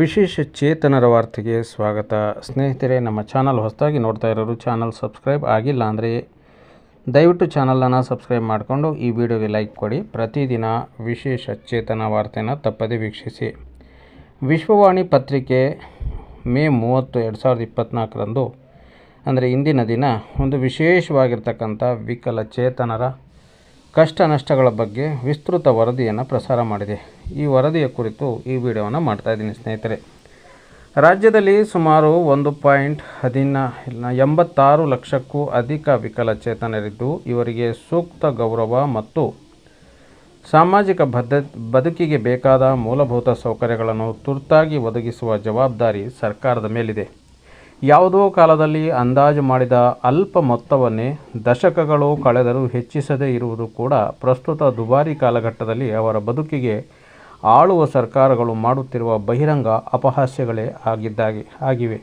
ವಿಶೇಷ ಚೇತನರ ವಾರ್ತೆಗೆ ಸ್ವಾಗತ. ಸ್ನೇಹಿತರೆ, ನಮ್ಮ ಚಾನಲ್ ಹೊಸದಾಗಿ ನೋಡ್ತಾ ಇರೋರು ಚಾನಲ್ ಸಬ್ಸ್ಕ್ರೈಬ್ ಆಗಿಲ್ಲ ಅಂದರೆ ದಯವಿಟ್ಟು ಚಾನಲನ್ನು ಸಬ್ಸ್ಕ್ರೈಬ್ ಮಾಡಿಕೊಂಡು ಈ ವಿಡಿಯೋಗೆ ಲೈಕ್ ಕೊಡಿ. ಪ್ರತಿದಿನ ವಿಶೇಷ ಚೇತನ ವಾರ್ತೆನ ತಪ್ಪದೇ ವೀಕ್ಷಿಸಿ. ವಿಶ್ವವಾಣಿ ಪತ್ರಿಕೆ ಮೇ ಮೂವತ್ತು ಎರಡು ಸಾವಿರದ ಇಪ್ಪತ್ತ್ನಾಲ್ಕರಂದು ಅಂದರೆ ಇಂದಿನ ದಿನ ಒಂದು ವಿಶೇಷವಾಗಿರ್ತಕ್ಕಂಥ ವಿಕಲಚೇತನರ ಕಷ್ಟ ನಷ್ಟಗಳ ಬಗ್ಗೆ ವಿಸ್ತೃತ ವರದಿಯನ್ನು ಪ್ರಸಾರ ಮಾಡಿದೆ. ಈ ವರದಿಯ ಕುರಿತು ಈ ವಿಡಿಯೋವನ್ನು ಮಾಡ್ತಾ ಇದ್ದೀನಿ ಸ್ನೇಹಿತರೆ. ರಾಜ್ಯದಲ್ಲಿ ಸುಮಾರು ಒಂದು ಪಾಯಿಂಟ್ ಹದಿನ ಎಂಬತ್ತಾರು ಲಕ್ಷಕ್ಕೂ ಅಧಿಕ ವಿಕಲಚೇತನರಿದ್ದು ಇವರಿಗೆ ಸೂಕ್ತ ಗೌರವ ಮತ್ತು ಸಾಮಾಜಿಕ ಬದ್ಧ, ಬದುಕಿಗೆ ಬೇಕಾದ ಮೂಲಭೂತ ಸೌಕರ್ಯಗಳನ್ನು ತುರ್ತಾಗಿ ಒದಗಿಸುವ ಜವಾಬ್ದಾರಿ ಸರ್ಕಾರದ ಮೇಲಿದೆ. ಯಾವುದೋ ಕಾಲದಲ್ಲಿ ಅಂದಾಜು ಮಾಡಿದ ಅಲ್ಪ ಮೊತ್ತವನ್ನೇ ದಶಕಗಳು ಕಳೆದರೂ ಹೆಚ್ಚಿಸದೇ ಇರುವುದು ಕೂಡ ಪ್ರಸ್ತುತ ದುಬಾರಿ ಕಾಲಘಟ್ಟದಲ್ಲಿ ಅವರ ಬದುಕಿಗೆ ಆಳುವ ಸರ್ಕಾರಗಳು ಮಾಡುತ್ತಿರುವ ಬಹಿರಂಗ ಅಪಹಾಸ್ಯಗಳೇ ಆಗಿದ್ದಾಗಿ ಆಗಿವೆ.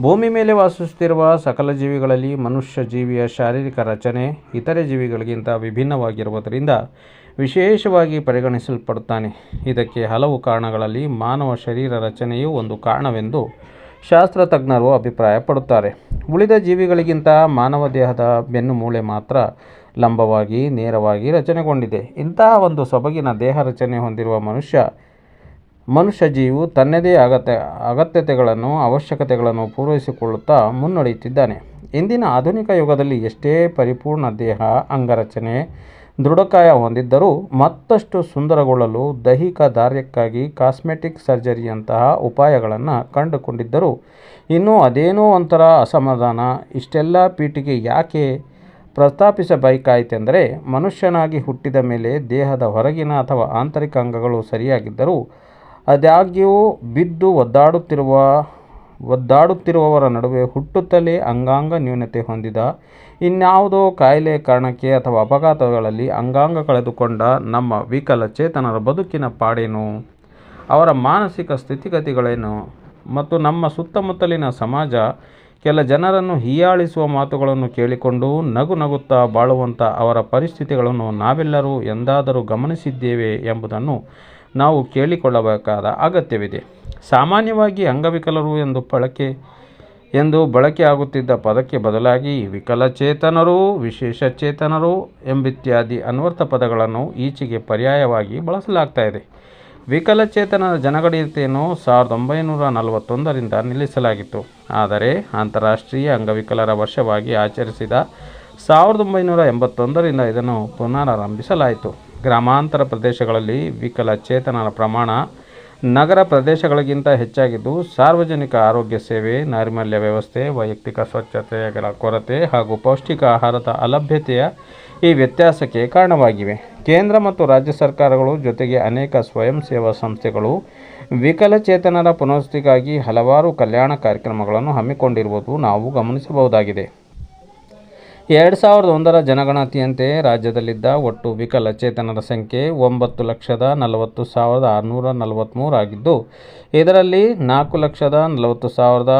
ಭೂಮಿ ಮೇಲೆ ವಾಸಿಸುತ್ತಿರುವ ಸಕಲ ಜೀವಿಗಳಲ್ಲಿ ಮನುಷ್ಯ ಜೀವಿಯ ಶಾರೀರಿಕ ರಚನೆ ಇತರೆ ಜೀವಿಗಳಿಗಿಂತ ವಿಭಿನ್ನವಾಗಿರುವುದರಿಂದ ವಿಶೇಷವಾಗಿ ಪರಿಗಣಿಸಲ್ಪಡುತ್ತಾನೆ. ಇದಕ್ಕೆ ಹಲವು ಕಾರಣಗಳಲ್ಲಿ ಮಾನವ ಶರೀರ ರಚನೆಯೂ ಒಂದು ಕಾರಣವೆಂದು ಶಾಸ್ತ್ರತಜ್ಞರು ಅಭಿಪ್ರಾಯಪಡುತ್ತಾರೆ ಉಳಿದ ಜೀವಿಗಳಿಗಿಂತ ಮಾನವ ದೇಹದ ಬೆನ್ನು ಮೂಳೆ ಮಾತ್ರ ಲಂಬವಾಗಿ, ನೇರವಾಗಿ ರಚನೆಗೊಂಡಿದೆ. ಇಂತಹ ಒಂದು ಸೊಬಗಿನ ದೇಹ ರಚನೆ ಹೊಂದಿರುವ ಮನುಷ್ಯ ಮನುಷ್ಯ ಜೀವು ತನ್ನದೇ ಅಗತ್ಯ, ಅಗತ್ಯತೆಗಳನ್ನು, ಅವಶ್ಯಕತೆಗಳನ್ನು ಪೂರೈಸಿಕೊಳ್ಳುತ್ತಾ ಮುನ್ನಡೆಯುತ್ತಿದ್ದಾನೆ. ಇಂದಿನ ಆಧುನಿಕ ಯುಗದಲ್ಲಿ ಎಷ್ಟೇ ಪರಿಪೂರ್ಣ ದೇಹ, ಅಂಗರಚನೆ ದೃಢಕಾಯ ಹೊಂದಿದ್ದರೂ ಮತ್ತಷ್ಟು ಸುಂದರಗೊಳ್ಳಲು ದೈಹಿಕ ದಾರ್ಯಕ್ಕಾಗಿ ಕಾಸ್ಮೆಟಿಕ್ ಸರ್ಜರಿಯಂತಹ ಉಪಾಯಗಳನ್ನು ಕಂಡುಕೊಂಡಿದ್ದರು. ಇನ್ನೂ ಅದೇನೋ ಒಂಥರ ಅಸಮಾಧಾನ. ಇಷ್ಟೆಲ್ಲ ಪೀಠಿಗೆ ಯಾಕೆ ಪ್ರಸ್ತಾಪಿಸಬೇಕಾಯಿತೆಂದರೆ, ಮನುಷ್ಯನಾಗಿ ಹುಟ್ಟಿದ ಮೇಲೆ ದೇಹದ ಹೊರಗಿನ ಅಥವಾ ಆಂತರಿಕ ಅಂಗಗಳು ಸರಿಯಾಗಿದ್ದರೂ ಅದಾಗ್ಯೂ ಬಿದ್ದು ಒದ್ದಾಡುತ್ತಿರುವ, ಒದ್ದಾಡುತ್ತಿರುವವರ ನಡುವೆ ಹುಟ್ಟುತ್ತಲೇ ಅಂಗಾಂಗ ನ್ಯೂನತೆ ಹೊಂದಿದ ಇನ್ಯಾವುದೋ ಕಾಯಿಲೆ ಕಾರಣಕ್ಕೆ ಅಥವಾ ಅಪಘಾತಗಳಲ್ಲಿ ಅಂಗಾಂಗ ಕಳೆದುಕೊಂಡ ನಮ್ಮ ವಿಕಲಚೇತನರ ಬದುಕಿನ ಪಾಡೇನು? ಅವರ ಮಾನಸಿಕ ಸ್ಥಿತಿಗತಿಗಳೇನು? ಮತ್ತು ನಮ್ಮ ಸುತ್ತಮುತ್ತಲಿನ ಸಮಾಜ ಕೆಲ ಜನರನ್ನು ಹೀಯಾಳಿಸುವ ಮಾತುಗಳನ್ನು ಕೇಳಿಕೊಂಡು ನಗು ನಗುತ್ತಾ ಬಾಳುವಂಥ ಅವರ ಪರಿಸ್ಥಿತಿಗಳನ್ನು ನಾವೆಲ್ಲರೂ ಎಂದಾದರೂ ಗಮನಿಸಿದ್ದೇವೆ ಎಂಬುದನ್ನು ನಾವು ಕೇಳಿಕೊಳ್ಳಬೇಕಾದ ಅಗತ್ಯವಿದೆ. ಸಾಮಾನ್ಯವಾಗಿ ಅಂಗವಿಕಲರು ಎಂದು ಬಳಕೆ ಎಂದು ಬಳಕೆಯಾಗುತ್ತಿದ್ದ ಪದಕ್ಕೆ ಬದಲಾಗಿ ವಿಕಲಚೇತನರು, ವಿಶೇಷಚೇತನರು ಎಂಬಿತ್ಯಾದಿ ಅನ್ವರ್ಥ ಪದಗಳನ್ನು ಈಚೆಗೆ ಪರ್ಯಾಯವಾಗಿ ಬಳಸಲಾಗ್ತಾ ಇದೆ. ವಿಕಲಚೇತನರ ಜನಗಣತಿಯನ್ನು ಸಾವಿರದ ಒಂಬೈನೂರ ನಲವತ್ತೊಂದರಿಂದ ನಿಲ್ಲಿಸಲಾಗಿತ್ತು. ಆದರೆ ಅಂತಾರಾಷ್ಟ್ರೀಯ ಅಂಗವಿಕಲರ ವರ್ಷವಾಗಿ ಆಚರಿಸಿದ ಸಾವಿರದ ಒಂಬೈನೂರ ಎಂಬತ್ತೊಂದರಿಂದ ಇದನ್ನು ಪುನರಾರಂಭಿಸಲಾಯಿತು. ಗ್ರಾಮಾಂತರ ಪ್ರದೇಶಗಳಲ್ಲಿ ವಿಕಲಚೇತನರ ಪ್ರಮಾಣ ನಗರ ಪ್ರದೇಶಗಳಿಗಿಂತ ಹೆಚ್ಚಾಗಿದ್ದು ಸಾರ್ವಜನಿಕ ಆರೋಗ್ಯ ಸೇವೆ, ನೈರ್ಮಲ್ಯ ವ್ಯವಸ್ಥೆ, ವೈಯಕ್ತಿಕ ಸ್ವಚ್ಛತೆಗಳ ಕೊರತೆ ಹಾಗೂ ಪೌಷ್ಟಿಕ ಆಹಾರದ ಅಲಭ್ಯತೆಯ ಈ ವ್ಯತ್ಯಾಸಕ್ಕೆ ಕಾರಣವಾಗಿವೆ. ಕೇಂದ್ರ ಮತ್ತು ರಾಜ್ಯ ಸರ್ಕಾರಗಳು ಜೊತೆಗೆ ಅನೇಕ ಸ್ವಯಂ ಸೇವಾ ಸಂಸ್ಥೆಗಳು ವಿಕಲಚೇತನರ ಪುನರ್ವಸತಿಗಾಗಿ ಹಲವಾರು ಕಲ್ಯಾಣ ಕಾರ್ಯಕ್ರಮಗಳನ್ನು ಹಮ್ಮಿಕೊಂಡಿರುವುದು ನಾವು ಗಮನಿಸಬಹುದಾಗಿದೆ. ಎರಡು ಸಾವಿರದ ಒಂದರ ಜನಗಣತಿಯಂತೆ ರಾಜ್ಯದಲ್ಲಿದ್ದ ಒಟ್ಟು ವಿಕಲಚೇತನರ ಸಂಖ್ಯೆ ಒಂಬತ್ತು ಲಕ್ಷದ ನಲವತ್ತು ಸಾವಿರದ ಆರುನೂರ ನಲವತ್ತ್ಮೂರು ಆಗಿದ್ದು, ಇದರಲ್ಲಿ ನಾಲ್ಕು ಲಕ್ಷದ ನಲವತ್ತು ಸಾವಿರದ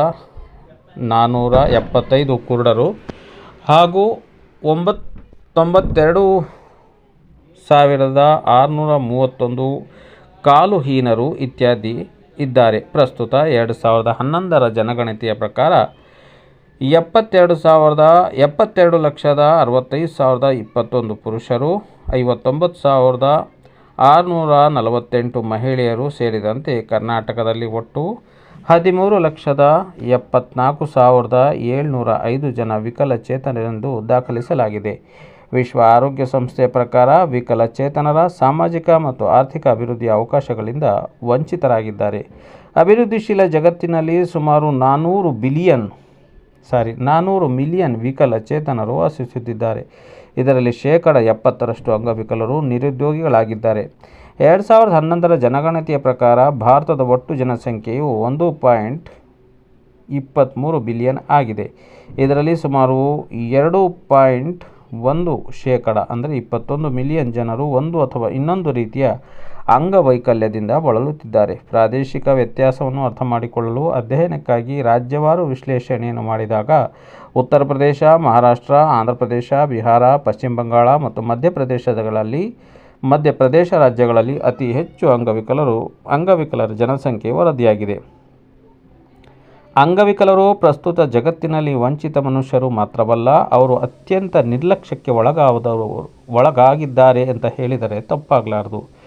ನಾನ್ನೂರ ಎಪ್ಪತ್ತೈದು ಕುರುಡರು ಹಾಗೂ ಒಂಬತ್ತೊಂಬತ್ತೆರಡು ಸಾವಿರದ ಆರುನೂರ ಮೂವತ್ತೊಂದು ಕಾಲುಹೀನರು ಇತ್ಯಾದಿ ಇದ್ದಾರೆ. ಪ್ರಸ್ತುತ ಎರಡು ಸಾವಿರದ ಹನ್ನೊಂದರ ಜನಗಣತಿಯ ಪ್ರಕಾರ ಎಪ್ಪತ್ತೆರಡು ಸಾವಿರದ ಎಪ್ಪತ್ತೆರಡು ಲಕ್ಷದ ಅರವತ್ತೈದು ಸಾವಿರದ ಇಪ್ಪತ್ತೊಂದು ಪುರುಷರು, ಐವತ್ತೊಂಬತ್ತು ಸಾವಿರದ ಆರುನೂರ ನಲವತ್ತೆಂಟು ಮಹಿಳೆಯರು ಸೇರಿದಂತೆ ಕರ್ನಾಟಕದಲ್ಲಿ ಒಟ್ಟು ಹದಿಮೂರು ಲಕ್ಷದ ಎಪ್ಪತ್ನಾಲ್ಕು ಸಾವಿರದ ಏಳ್ನೂರ ಐದು ಜನ ವಿಕಲಚೇತನರೆಂದು ದಾಖಲಿಸಲಾಗಿದೆ. ವಿಶ್ವ ಆರೋಗ್ಯ ಸಂಸ್ಥೆಯ ಪ್ರಕಾರ ವಿಕಲಚೇತನರ ಸಾಮಾಜಿಕ ಮತ್ತು ಆರ್ಥಿಕ ಅಭಿವೃದ್ಧಿಯ ಅವಕಾಶಗಳಿಂದ ವಂಚಿತರಾಗಿದ್ದಾರೆ. ಅಭಿವೃದ್ಧಿಶೀಲ ಜಗತ್ತಿನಲ್ಲಿ ಸುಮಾರು ನಾನ್ನೂರು ಬಿಲಿಯನ್ ಸಾರಿ ನಾನ್ನೂರು ಮಿಲಿಯನ್ ವಿಕಲಚೇತನರು ವಾಸಿಸುತ್ತಿದ್ದಾರೆ. ಇದರಲ್ಲಿ ಶೇಕಡ ಎಪ್ಪತ್ತರಷ್ಟು ಅಂಗವಿಕಲರು ನಿರುದ್ಯೋಗಿಗಳಾಗಿದ್ದಾರೆ. ಎರಡು ಸಾವಿರದ ಹನ್ನೊಂದರ ಜನಗಣತಿಯ ಪ್ರಕಾರ ಭಾರತದ ಒಟ್ಟು ಜನಸಂಖ್ಯೆಯು ಒಂದು ಪಾಯಿಂಟ್ ಇಪ್ಪತ್ತ್ಮೂರು ಬಿಲಿಯನ್ ಆಗಿದೆ. ಇದರಲ್ಲಿ ಸುಮಾರು ಎರಡು ಪಾಯಿಂಟ್ ಒಂದು ಶೇಕಡ, ಅಂದರೆ ಇಪ್ಪತ್ತೊಂದು ಮಿಲಿಯನ್ ಜನರು ಒಂದು ಅಥವಾ ಇನ್ನೊಂದು ರೀತಿಯ ಅಂಗವೈಕಲ್ಯದಿಂದ ಬಳಲುತ್ತಿದ್ದಾರೆ. ಪ್ರಾದೇಶಿಕ ವ್ಯತ್ಯಾಸವನ್ನು ಅರ್ಥ ಮಾಡಿಕೊಳ್ಳಲು ಅಧ್ಯಯನಕ್ಕಾಗಿ ರಾಜ್ಯವಾರು ವಿಶ್ಲೇಷಣೆಯನ್ನು ಮಾಡಿದಾಗ ಉತ್ತರ ಪ್ರದೇಶ, ಮಹಾರಾಷ್ಟ್ರ ಆಂಧ್ರಪ್ರದೇಶ ಬಿಹಾರ, ಪಶ್ಚಿಮ ಬಂಗಾಳ ಮತ್ತು ಮಧ್ಯಪ್ರದೇಶಗಳಲ್ಲಿ ಮಧ್ಯಪ್ರದೇಶ ರಾಜ್ಯಗಳಲ್ಲಿ ಅತಿ ಹೆಚ್ಚು ಅಂಗವಿಕಲರು ಅಂಗವಿಕಲರ ಜನಸಂಖ್ಯೆ ವರದಿಯಾಗಿದೆ. ಅಂಗವಿಕಲರು ಪ್ರಸ್ತುತ ಜಗತ್ತಿನಲ್ಲಿ ವಂಚಿತ ಮನುಷ್ಯರು ಮಾತ್ರವಲ್ಲ, ಅವರು ಅತ್ಯಂತ ನಿರ್ಲಕ್ಷ್ಯಕ್ಕೆ ಒಳಗಾದವರು ಒಳಗಾಗಿದ್ದಾರೆ ಅಂತ ಹೇಳಿದರೆ ತಪ್ಪಾಗಲಾರದು.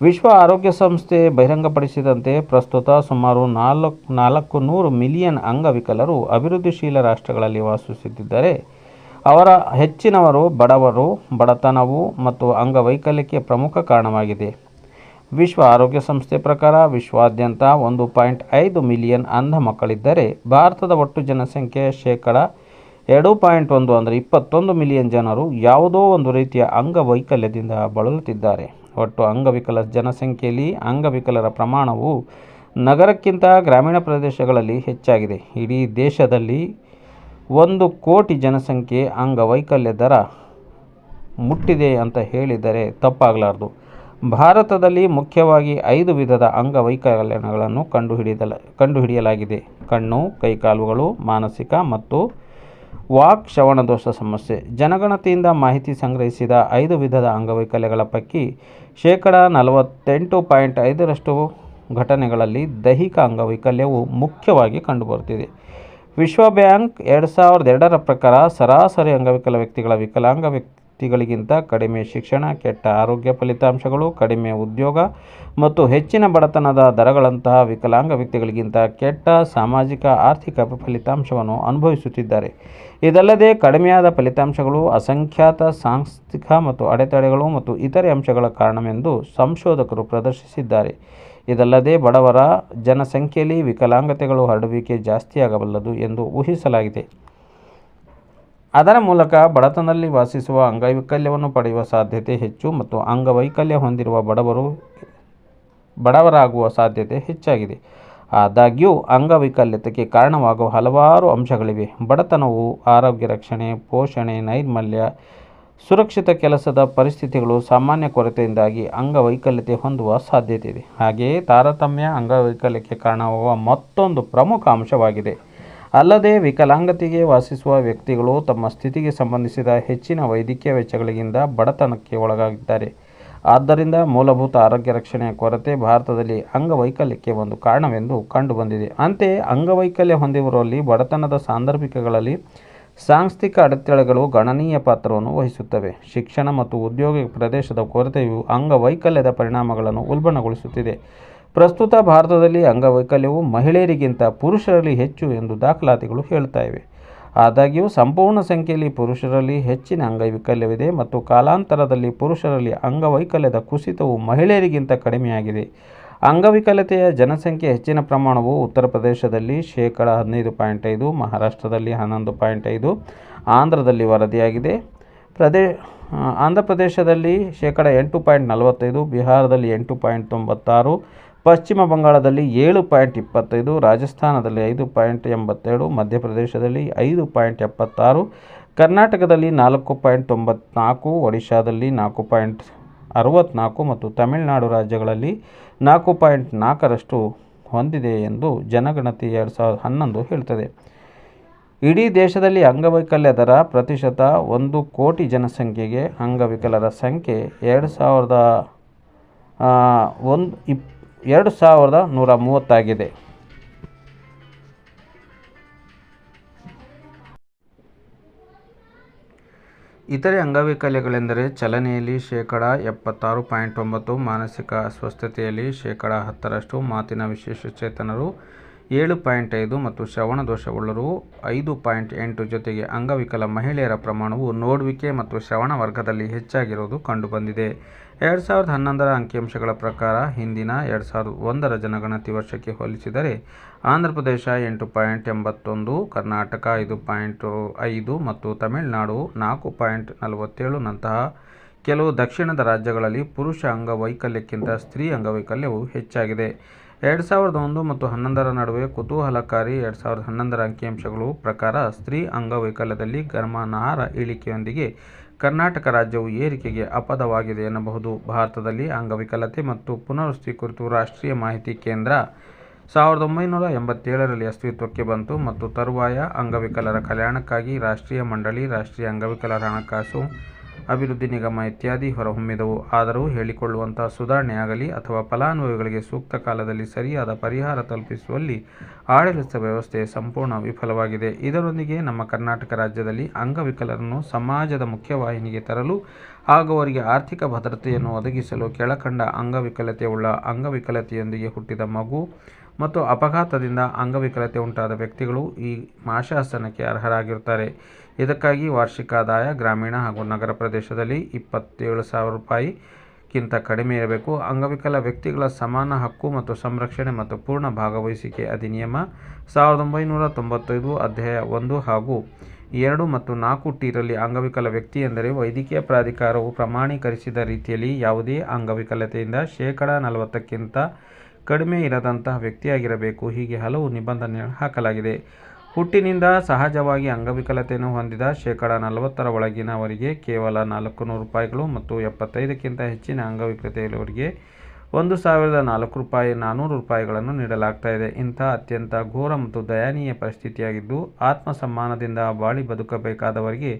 ವಿಶ್ವ ಆರೋಗ್ಯ ಸಂಸ್ಥೆ ಬಹಿರಂಗಪಡಿಸಿದಂತೆ ಪ್ರಸ್ತುತ ಸುಮಾರು ನಾಲ್ಕು ನಾಲ್ಕು ನೂರು ಮಿಲಿಯನ್ ಅಂಗವಿಕಲರು ಅಭಿವೃದ್ಧಿಶೀಲ ರಾಷ್ಟ್ರಗಳಲ್ಲಿ ವಾಸಿಸುತ್ತಿದ್ದರೆ. ಅವರ ಹೆಚ್ಚಿನವರು ಬಡವರು, ಬಡತನವು ಮತ್ತು ಅಂಗವೈಕಲ್ಯಕ್ಕೆ ಪ್ರಮುಖ ಕಾರಣವಾಗಿದೆ. ವಿಶ್ವ ಆರೋಗ್ಯ ಸಂಸ್ಥೆ ಪ್ರಕಾರ ವಿಶ್ವಾದ್ಯಂತ ಒಂದು ಪಾಯಿಂಟ್ ಐದು ಮಿಲಿಯನ್ ಅಂಧ ಮಕ್ಕಳಿದ್ದರೆ ಭಾರತದ ಒಟ್ಟು ಜನಸಂಖ್ಯೆಯ ಶೇಕಡ ಎರಡು ಪಾಯಿಂಟ್ ಒಂದು ಅಂದರೆ ಇಪ್ಪತ್ತೊಂದು ಮಿಲಿಯನ್ ಜನರು ಯಾವುದೋ ಒಂದು ರೀತಿಯ ಅಂಗವೈಕಲ್ಯದಿಂದ ಬಳಲುತ್ತಿದ್ದಾರೆ. ಒಟ್ಟು ಅಂಗವಿಕಲ ಜನಸಂಖ್ಯೆಯಲ್ಲಿ ಅಂಗವಿಕಲರ ಪ್ರಮಾಣವು ನಗರಕ್ಕಿಂತ ಗ್ರಾಮೀಣ ಪ್ರದೇಶಗಳಲ್ಲಿ ಹೆಚ್ಚಾಗಿದೆ. ಇಡೀ ದೇಶದಲ್ಲಿ ಒಂದು ಕೋಟಿ ಜನಸಂಖ್ಯೆ ಅಂಗವೈಕಲ್ಯ ದರ ಮುಟ್ಟಿದೆ ಅಂತ ಹೇಳಿದರೆ ತಪ್ಪಾಗಲಾರದು. ಭಾರತದಲ್ಲಿ ಮುಖ್ಯವಾಗಿ ಐದು ವಿಧದ ಅಂಗವೈಕಲ್ಯಗಳನ್ನು ಕಂಡುಹಿಡಿಯಲ ಕಂಡುಹಿಡಿಯಲಾಗಿದೆ. ಕಣ್ಣು, ಕೈಕಾಲುಗಳು, ಮಾನಸಿಕ ಮತ್ತು ವಾಕ್ ಶ್ರವಣದೋಷ ಸಮಸ್ಯೆ. ಜನಗಣತಿಯಿಂದ ಮಾಹಿತಿ ಸಂಗ್ರಹಿಸಿದ ಐದು ವಿಧದ ಅಂಗವೈಕಲ್ಯಗಳ ಪೈಕಿ ಶೇಕಡ ನಲವತ್ತೆಂಟು ಪಾಯಿಂಟ್ ಐದರಷ್ಟು ಘಟನೆಗಳಲ್ಲಿ ದೈಹಿಕ ಅಂಗವೈಕಲ್ಯವು ಮುಖ್ಯವಾಗಿ ಕಂಡುಬರುತ್ತಿದೆ. ವಿಶ್ವ ಬ್ಯಾಂಕ್ ಎರಡು ಸಾವಿರದ ಎರಡರ ಪ್ರಕಾರ ಸರಾಸರಿ ಅಂಗವಿಕಲ ವ್ಯಕ್ತಿಗಳ ವಿಕಲಾಂಗ ವ್ಯಕ್ತಿಗಳಿಗಿಂತ ಕಡಿಮೆ ಶಿಕ್ಷಣ, ಕೆಟ್ಟ ಆರೋಗ್ಯ ಫಲಿತಾಂಶಗಳು, ಕಡಿಮೆ ಉದ್ಯೋಗ ಮತ್ತು ಹೆಚ್ಚಿನ ಬಡತನದ ದರಗಳಂತಹ ವಿಕಲಾಂಗ ವ್ಯಕ್ತಿಗಳಿಗಿಂತ ಕೆಟ್ಟ ಸಾಮಾಜಿಕ, ಆರ್ಥಿಕ ಫಲಿತಾಂಶವನ್ನು ಅನುಭವಿಸುತ್ತಿದ್ದಾರೆ. ಇದಲ್ಲದೆ ಕಡಿಮೆಯಾದ ಫಲಿತಾಂಶಗಳು, ಅಸಂಖ್ಯಾತ ಸಾಂಸ್ಥಿಕ ಮತ್ತು ಅಡೆತಡೆಗಳು ಮತ್ತು ಇತರೆ ಅಂಶಗಳ ಕಾರಣವೆಂದು ಸಂಶೋಧಕರು ಪ್ರದರ್ಶಿಸಿದ್ದಾರೆ. ಇದಲ್ಲದೆ ಬಡವರ ಜನಸಂಖ್ಯೆಯಲ್ಲಿ ವಿಕಲಾಂಗತೆಗಳು ಹರಡುವಿಕೆ ಜಾಸ್ತಿಯಾಗಬಲ್ಲದು ಎಂದು ಊಹಿಸಲಾಗಿದೆ. ಅದರ ಮೂಲಕ ಬಡತನದಲ್ಲಿ ವಾಸಿಸುವ ಅಂಗವೈಕಲ್ಯವನ್ನು ಪಡೆಯುವ ಸಾಧ್ಯತೆ ಹೆಚ್ಚು ಮತ್ತು ಅಂಗವೈಕಲ್ಯ ಹೊಂದಿರುವ ಬಡವರು, ಬಡವರಾಗುವ ಸಾಧ್ಯತೆ ಹೆಚ್ಚಾಗಿದೆ. ಆದಾಗ್ಯೂ, ಅಂಗವೈಕಲ್ಯತೆಗೆ ಕಾರಣವಾಗುವ ಹಲವಾರು ಅಂಶಗಳಿವೆ. ಬಡತನವು, ಆರೋಗ್ಯ ರಕ್ಷಣೆ, ಪೋಷಣೆ, ನೈರ್ಮಲ್ಯ, ಸುರಕ್ಷಿತ ಕೆಲಸದ ಪರಿಸ್ಥಿತಿಗಳು, ಸಾಮಾನ್ಯ ಕೊರತೆಯಿಂದಾಗಿ ಅಂಗವೈಕಲ್ಯತೆ ಹೊಂದುವ ಸಾಧ್ಯತೆ ಇದೆ ಹಾಗೆಯೇ ತಾರತಮ್ಯ ಅಂಗವೈಕಲ್ಯಕ್ಕೆ ಕಾರಣವಾಗುವ ಮತ್ತೊಂದು ಪ್ರಮುಖ ಅಂಶವಾಗಿದೆ. ಅಲ್ಲದೆ ವಿಕಲಾಂಗತೆಗೆ ವಾಸಿಸುವ ವ್ಯಕ್ತಿಗಳು ತಮ್ಮ ಸ್ಥಿತಿಗೆ ಸಂಬಂಧಿಸಿದ ಹೆಚ್ಚಿನ ವೈದ್ಯಕೀಯ ವೆಚ್ಚಗಳಿಗಿಂತ ಬಡತನಕ್ಕೆ ಒಳಗಾಗಿದ್ದಾರೆ. ಆದ್ದರಿಂದ ಮೂಲಭೂತ ಆರೋಗ್ಯ ರಕ್ಷಣೆಯ ಕೊರತೆ ಭಾರತದಲ್ಲಿ ಅಂಗವೈಕಲ್ಯಕ್ಕೆ ಒಂದು ಕಾರಣವೆಂದು ಕಂಡುಬಂದಿದೆ. ಅಂತೆಯೇ ಅಂಗವೈಕಲ್ಯ ಹೊಂದಿರುವಲ್ಲಿ ಬಡತನದ ಸಾಂದರ್ಭಿಕಗಳಲ್ಲಿ ಸಾಂಸ್ಥಿಕ ಅಡೆತಡೆಗಳು ಗಣನೀಯ ಪಾತ್ರವನ್ನು ವಹಿಸುತ್ತವೆ. ಶಿಕ್ಷಣ ಮತ್ತು ಉದ್ಯೋಗ ಪ್ರದೇಶದ ಕೊರತೆಯು ಅಂಗವೈಕಲ್ಯದ ಪರಿಣಾಮಗಳನ್ನು ಉಲ್ಬಣಗೊಳಿಸುತ್ತಿದೆ. ಪ್ರಸ್ತುತ ಭಾರತದಲ್ಲಿ ಅಂಗವೈಕಲ್ಯವು ಮಹಿಳೆಯರಿಗಿಂತ ಪುರುಷರಲ್ಲಿ ಹೆಚ್ಚು ಎಂದು ದಾಖಲಾತಿಗಳು ಹೇಳ್ತಾ ಇವೆ. ಆದಾಗ್ಯೂ, ಸಂಪೂರ್ಣ ಸಂಖ್ಯೆಯಲ್ಲಿ ಪುರುಷರಲ್ಲಿ ಹೆಚ್ಚಿನ ಅಂಗವೈಕಲ್ಯವಿದೆ ಮತ್ತು ಕಾಲಾಂತರದಲ್ಲಿ ಪುರುಷರಲ್ಲಿ ಅಂಗವೈಕಲ್ಯದ ಕುಸಿತವು ಮಹಿಳೆಯರಿಗಿಂತ ಕಡಿಮೆಯಾಗಿದೆ. ಅಂಗವಿಕಲತೆಯ ಜನಸಂಖ್ಯೆ ಹೆಚ್ಚಿನ ಪ್ರಮಾಣವು ಉತ್ತರ ಪ್ರದೇಶದಲ್ಲಿ ಶೇಕಡ ಹದಿನೈದು ಪಾಯಿಂಟ್ ಐದು, ಮಹಾರಾಷ್ಟ್ರದಲ್ಲಿ ಹನ್ನೊಂದು ಪಾಯಿಂಟ್ ಐದು, ಆಂಧ್ರದಲ್ಲಿ ವರದಿಯಾಗಿದೆ. ಪ್ರದೇ, ಆಂಧ್ರ ಪ್ರದೇಶದಲ್ಲಿ ಶೇಕಡ ಎಂಟು ಪಾಯಿಂಟ್ ನಲವತ್ತೈದು, ಬಿಹಾರದಲ್ಲಿ ಎಂಟು ಪಾಯಿಂಟ್ ತೊಂಬತ್ತಾರು ಪಶ್ಚಿಮ ಬಂಗಾಳದಲ್ಲಿ ಏಳು ಪಾಯಿಂಟ್ ಇಪ್ಪತ್ತೈದು, ರಾಜಸ್ಥಾನದಲ್ಲಿ ಐದು ಪಾಯಿಂಟ್ ಎಂಬತ್ತೆರಡು ಮಧ್ಯಪ್ರದೇಶದಲ್ಲಿ ಐದು ಪಾಯಿಂಟ್ ಎಪ್ಪತ್ತಾರು, ಕರ್ನಾಟಕದಲ್ಲಿ ನಾಲ್ಕು ಪಾಯಿಂಟ್ ತೊಂಬತ್ನಾಲ್ಕು, ಒಡಿಶಾದಲ್ಲಿ ನಾಲ್ಕು ಪಾಯಿಂಟ್ ಅರವತ್ನಾಲ್ಕು ಮತ್ತು ತಮಿಳುನಾಡು ರಾಜ್ಯಗಳಲ್ಲಿ ನಾಲ್ಕು ಪಾಯಿಂಟ್ ನಾಲ್ಕರಷ್ಟು ಹೊಂದಿದೆ ಎಂದು ಜನಗಣತಿ ಎರಡು ಸಾವಿರದ ಹನ್ನೊಂದು ಹೇಳ್ತದೆ. ಇಡೀ ದೇಶದಲ್ಲಿ ಅಂಗವೈಕಲ್ಯ ದರ ಪ್ರತಿಶತ ಒಂದು ಕೋಟಿ ಜನಸಂಖ್ಯೆಗೆ ಅಂಗವಿಕಲರ ಸಂಖ್ಯೆ ಎರಡು ಸಾವಿರದ ಒಂದು ಇಪ್ ಎರಡು ಸಾವಿರದ ನೂರ ಮೂವತ್ತಾಗಿದೆ. ಇತರೆ ಅಂಗವೈಕಲ್ಯಗಳೆಂದರೆ ಚಲನೆಯಲ್ಲಿ ಶೇಕಡ ಎಪ್ಪತ್ತಾರು ಪಾಯಿಂಟ್ ಒಂಬತ್ತು, ಮಾನಸಿಕ ಅಸ್ವಸ್ಥತೆಯಲ್ಲಿ ಶೇಕಡ ಹತ್ತರಷ್ಟು, ಮಾತಿನ ವಿಶೇಷಚೇತನರು ಏಳು ಪಾಯಿಂಟ್ ಐದು ಮತ್ತು ಶ್ರವಣ ದೋಷವುಳ್ಳರು ಐದು ಪಾಯಿಂಟ್ ಎಂಟು ಜೊತೆಗೆ ಅಂಗವಿಕಲ ಮಹಿಳೆಯರ ಪ್ರಮಾಣವು ನೋಡುವಿಕೆ ಮತ್ತು ಶ್ರವಣ ವರ್ಗದಲ್ಲಿ ಹೆಚ್ಚಾಗಿರುವುದು ಕಂಡುಬಂದಿದೆ. ಎರಡು ಸಾವಿರದ ಹನ್ನೊಂದರ ಅಂಕಿಅಂಶಗಳ ಪ್ರಕಾರ ಹಿಂದಿನ ಎರಡು ಸಾವಿರದ ಒಂದರ ಜನಗಣತಿ ವರ್ಷಕ್ಕೆ ಹೋಲಿಸಿದರೆ ಆಂಧ್ರ ಪ್ರದೇಶ ಎಂಟು ಪಾಯಿಂಟ್ ಎಂಬತ್ತೊಂದು, ಕರ್ನಾಟಕ ಐದು ಪಾಯಿಂಟ್ ಐದು ಮತ್ತು ತಮಿಳುನಾಡು ನಾಲ್ಕು ಪಾಯಿಂಟ್ ನಲವತ್ತೇಳು ನಂತಹ ಕೆಲವು ದಕ್ಷಿಣದ ರಾಜ್ಯಗಳಲ್ಲಿ ಪುರುಷ ಅಂಗವೈಕಲ್ಯಕ್ಕಿಂತ ಸ್ತ್ರೀ ಅಂಗವೈಕಲ್ಯವು ಹೆಚ್ಚಾಗಿದೆ. ಎರಡು ಸಾವಿರದ ಒಂದು ಮತ್ತು ಹನ್ನೊಂದರ ನಡುವೆ ಕುತೂಹಲಕಾರಿ ಎರಡು ಸಾವಿರದ ಹನ್ನೊಂದರ ಅಂಕಿಅಂಶಗಳು ಪ್ರಕಾರ ಸ್ತ್ರೀ ಅಂಗವೈಕಲ್ಯದಲ್ಲಿ ಗಮನಾರ್ಹ ಇಳಿಕೆಯೊಂದಿಗೆ ಕರ್ನಾಟಕ ರಾಜ್ಯವು ಏರಿಕೆಗೆ ಅಪದವಾಗಿದೆ ಎನ್ನಬಹುದು. ಭಾರತದಲ್ಲಿ ಅಂಗವಿಕಲತೆ ಮತ್ತು ಪುನರ್ವಸತಿ ಕುರಿತು ರಾಷ್ಟ್ರೀಯ ಮಾಹಿತಿ ಕೇಂದ್ರ ಸಾವಿರದ ಒಂಬೈನೂರ ಎಂಬತ್ತೇಳರಲ್ಲಿ ಅಸ್ತಿತ್ವಕ್ಕೆ ಬಂತು ಮತ್ತು ತರುವಾಯ ಅಂಗವಿಕಲರ ಕಲ್ಯಾಣಕ್ಕಾಗಿ ರಾಷ್ಟ್ರೀಯ ಮಂಡಳಿ, ರಾಷ್ಟ್ರೀಯ ಅಂಗವಿಕಲರ ಹಣಕಾಸು ಅಭಿವೃದ್ಧಿ ನಿಗಮ ಇತ್ಯಾದಿ ಹೊರಹೊಮ್ಮಿದವು. ಆದರೂ ಹೇಳಿಕೊಳ್ಳುವಂತಹ ಸುಧಾರಣೆಯಾಗಲಿ ಅಥವಾ ಫಲಾನುಭವಿಗಳಿಗೆ ಸೂಕ್ತ ಕಾಲದಲ್ಲಿ ಸರಿಯಾದ ಪರಿಹಾರ ತಲುಪಿಸುವಲ್ಲಿ ಆಡಳಿತ ವ್ಯವಸ್ಥೆ ಸಂಪೂರ್ಣ ವಿಫಲವಾಗಿದೆ. ಇದರೊಂದಿಗೆ ನಮ್ಮ ಕರ್ನಾಟಕ ರಾಜ್ಯದಲ್ಲಿ ಅಂಗವಿಕಲರನ್ನು ಸಮಾಜದ ಮುಖ್ಯವಾಹಿನಿಗೆ ತರಲು ಹಾಗೂ ಅವರಿಗೆ ಆರ್ಥಿಕ ಭದ್ರತೆಯನ್ನು ಒದಗಿಸಲು ಕೆಳಕಂಡ ಅಂಗವಿಕಲತೆಯುಳ್ಳ ಅಂಗವಿಕಲತೆಯೊಂದಿಗೆ ಹುಟ್ಟಿದ ಮಗು ಮತ್ತು ಅಪಘಾತದಿಂದ ಅಂಗವಿಕಲತೆ ಉಂಟಾದ ವ್ಯಕ್ತಿಗಳು ಈ ಮಾಶಾಸನಕ್ಕೆ ಅರ್ಹರಾಗಿರುತ್ತಾರೆ. ಇದಕ್ಕಾಗಿ ವಾರ್ಷಿಕ ಆದಾಯ ಗ್ರಾಮೀಣ ಹಾಗೂ ನಗರ ಪ್ರದೇಶದಲ್ಲಿ ಇಪ್ಪತ್ತೇಳು ಸಾವಿರ ರೂಪಾಯಿಗಿಂತ ಕಡಿಮೆ ಇರಬೇಕು. ಅಂಗವಿಕಲ ವ್ಯಕ್ತಿಗಳ ಸಮಾನ ಹಕ್ಕು ಮತ್ತು ಸಂರಕ್ಷಣೆ ಮತ್ತು ಪೂರ್ಣ ಭಾಗವಹಿಸುವಿಕೆ ಅಧಿನಿಯಮ ಸಾವಿರದ ಒಂಬೈನೂರ ತೊಂಬತ್ತೈದು ಅಧ್ಯಾಯ ಒಂದು ಹಾಗೂ ಎರಡು ಮತ್ತು ನಾಲ್ಕು ಟಿರಲ್ಲಿ ಅಂಗವಿಕಲ ವ್ಯಕ್ತಿ ಎಂದರೆ ವೈದ್ಯಕೀಯ ಪ್ರಾಧಿಕಾರವು ಪ್ರಮಾಣೀಕರಿಸಿದ ರೀತಿಯಲ್ಲಿ ಯಾವುದೇ ಅಂಗವಿಕಲತೆಯಿಂದ ಶೇಕಡ ನಲವತ್ತಕ್ಕಿಂತ ಕಡಿಮೆ ಇರದಂತಹ ವ್ಯಕ್ತಿಯಾಗಿರಬೇಕು. ಹೀಗೆ ಹಲವು ನಿಬಂಧನೆಗಳನ್ನು ಹಾಕಲಾಗಿದೆ. ಹುಟ್ಟಿನಿಂದ ಸಹಜವಾಗಿ ಅಂಗವಿಕಲತೆಯನ್ನು ಹೊಂದಿದ ಶೇಕಡ ನಲವತ್ತರ ಒಳಗಿನವರಿಗೆ ಕೇವಲ ನಾಲ್ಕು ನೂರು ರೂಪಾಯಿಗಳು ಮತ್ತು ಎಪ್ಪತ್ತೈದಕ್ಕಿಂತ ಹೆಚ್ಚಿನ ಅಂಗವಿಕಲತೆಯವರಿಗೆ ಒಂದು ಸಾವಿರದ ನಾಲ್ಕು ರೂಪಾಯಿ ನಾನ್ನೂರು ರೂಪಾಯಿಗಳನ್ನು ನೀಡಲಾಗ್ತಾ ಇದೆ. ಇಂಥ ಅತ್ಯಂತ ಘೋರ ಮತ್ತು ದಯನೀಯ ಪರಿಸ್ಥಿತಿಯಾಗಿದ್ದು, ಆತ್ಮಸಮ್ಮಾನದಿಂದ ಬಾಳಿ ಬದುಕಬೇಕಾದವರಿಗೆ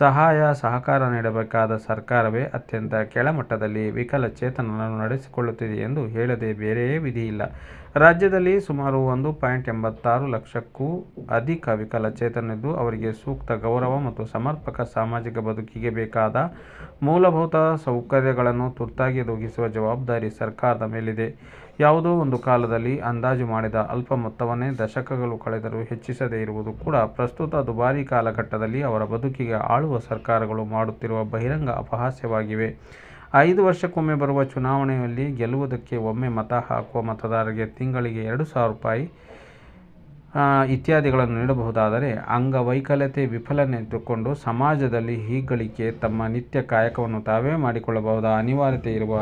ಸಹಾಯ, ಸಹಕಾರ ನೀಡಬೇಕಾದ ಸರ್ಕಾರವೇ ಅತ್ಯಂತ ಕೆಳಮಟ್ಟದಲ್ಲಿ ವಿಕಲಚೇತನನ್ನು ನಡೆಸಿಕೊಳ್ಳುತ್ತಿದೆ ಎಂದು ಹೇಳದೆ ಬೇರೆಯೇ ವಿಧಿಯಿಲ್ಲ. ರಾಜ್ಯದಲ್ಲಿ ಸುಮಾರು ಒಂದು ಪಾಯಿಂಟ್ ಎಂಬತ್ತಾರು ಲಕ್ಷಕ್ಕೂ ಅಧಿಕ ವಿಕಲಚೇತನದ್ದು ಅವರಿಗೆ ಸೂಕ್ತ ಗೌರವ ಮತ್ತು ಸಮರ್ಪಕ ಸಾಮಾಜಿಕ ಬದುಕಿಗೆ ಬೇಕಾದ ಮೂಲಭೂತ ಸೌಕರ್ಯಗಳನ್ನು ತುರ್ತಾಗಿ ಒದಗಿಸುವ ಜವಾಬ್ದಾರಿ ಸರ್ಕಾರದ ಮೇಲಿದೆ. ಯಾವುದೋ ಒಂದು ಕಾಲದಲ್ಲಿ ಅಂದಾಜು ಮಾಡಿದ ಅಲ್ಪ ಮೊತ್ತವನ್ನೇ ದಶಕಗಳು ಕಳೆದರೂ ಹೆಚ್ಚಿಸದೇ ಇರುವುದು ಕೂಡ ಪ್ರಸ್ತುತ ದುಬಾರಿ ಕಾಲಘಟ್ಟದಲ್ಲಿ ಅವರ ಬದುಕಿಗೆ ಆಳುವ ಸರ್ಕಾರಗಳು ಮಾಡುತ್ತಿರುವ ಬಹಿರಂಗ ಅಪಹಾಸ್ಯವಾಗಿವೆ. ಐದು ವರ್ಷಕ್ಕೊಮ್ಮೆ ಬರುವ ಚುನಾವಣೆಯಲ್ಲಿ ಗೆಲ್ಲುವುದಕ್ಕೆ ಒಮ್ಮೆ ಮತ ಹಾಕುವ ಮತದಾರರಿಗೆ ತಿಂಗಳಿಗೆ ಎರಡು ಸಾವಿರ ರೂಪಾಯಿ ಇತ್ಯಾದಿಗಳನ್ನು ನೀಡಬಹುದಾದರೆ ಅಂಗವೈಕಲ್ಯತೆ ವಿಫಲನೆಂದುಕೊಂಡು ಸಮಾಜದಲ್ಲಿ ಹೀಗಳಿಕೆ ತಮ್ಮ ನಿತ್ಯ ಕಾಯಕವನ್ನು ತಾವೇ ಮಾಡಿಕೊಳ್ಳಬಹುದಾದ ಅನಿವಾರ್ಯತೆ ಇರುವ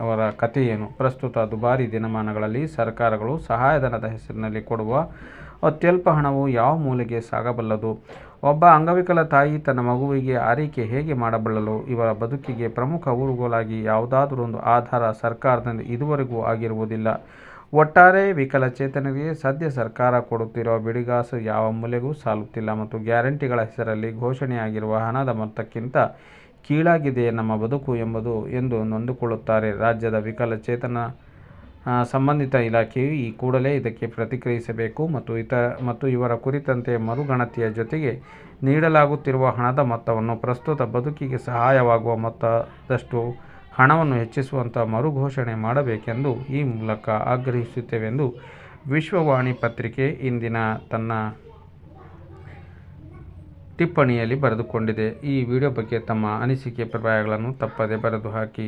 ಅವರ ಕಥೆಯೇನು ಪ್ರಸ್ತುತ ದುಬಾರಿ ದಿನಮಾನಗಳಲ್ಲಿ ಸರ್ಕಾರಗಳು ಸಹಾಯಧನದ ಹೆಸರಿನಲ್ಲಿ ಕೊಡುವ ಅತ್ಯಲ್ಪ ಹಣವು ಯಾವ ಮೂಲೆಗೆ ಸಾಗಬಲ್ಲದು? ಒಬ್ಬ ಅಂಗವಿಕಲ ತಾಯಿ ತನ್ನ ಮಗುವಿಗೆ ಆರೈಕೆ ಹೇಗೆ ಮಾಡಬಲ್ಲಳು? ಇವರ ಬದುಕಿಗೆ ಪ್ರಮುಖ ಊರುಗೋಲಾಗಿ ಯಾವುದಾದರೊಂದು ಆಧಾರ ಸರ್ಕಾರದಿಂದ ಇದುವರೆಗೂ ಆಗಿರುವುದಿಲ್ಲ. ಒಟ್ಟಾರೆ ವಿಕಲಚೇತನರಿಗೆ ಸದ್ಯ ಸರ್ಕಾರ ಕೊಡುತ್ತಿರುವ ಬಿಡಿಗಾಸು ಯಾವ ಮೂಲೆಗೂ ಸಾಲುತ್ತಿಲ್ಲ ಮತ್ತು ಗ್ಯಾರಂಟಿಗಳ ಹೆಸರಲ್ಲಿ ಘೋಷಣೆಯಾಗಿರುವ ಹಣದ ಮೊತ್ತಕ್ಕಿಂತ ಕೀಳಾಗಿದೆ ನಮ್ಮ ಬದುಕು ಎಂಬುದು ಎಂದು ನೊಂದುಕೊಳ್ಳುತ್ತಾರೆ ರಾಜ್ಯದ ವಿಕಲಚೇತನ ಸಂಬಂಧಿತ ಇಲಾಖೆಯು ಈ ಕೂಡಲೇ ಇದಕ್ಕೆ ಪ್ರತಿಕ್ರಿಯಿಸಬೇಕು ಮತ್ತು ಇತ, ಮತ್ತು ಇವರ ಕುರಿತಂತೆ ಮರುಗಣತಿಯ ಜೊತೆಗೆ ನೀಡಲಾಗುತ್ತಿರುವ ಹಣದ ಮೊತ್ತವನ್ನು ಪ್ರಸ್ತುತ ಬದುಕಿಗೆ ಸಹಾಯವಾಗುವ ಮೊತ್ತದಷ್ಟು ಹಣವನ್ನು ಹೆಚ್ಚಿಸುವಂಥ ಮರುಘೋಷಣೆ ಮಾಡಬೇಕೆಂದು ಈ ಮೂಲಕ ಆಗ್ರಹಿಸುತ್ತೇವೆಂದು ವಿಶ್ವವಾಣಿ ಪತ್ರಿಕೆ ಇಂದಿನ ತನ್ನ ಟಿಪ್ಪಣಿಯಲ್ಲಿ ಬರೆದುಕೊಂಡಿದೆ. ಈ ವಿಡಿಯೋ ಬಗ್ಗೆ ತಮ್ಮ ಅನಿಸಿಕೆ, ಅಭಿಪ್ರಾಯಗಳನ್ನು ತಪ್ಪದೆ ಬರೆದು ಹಾಕಿ.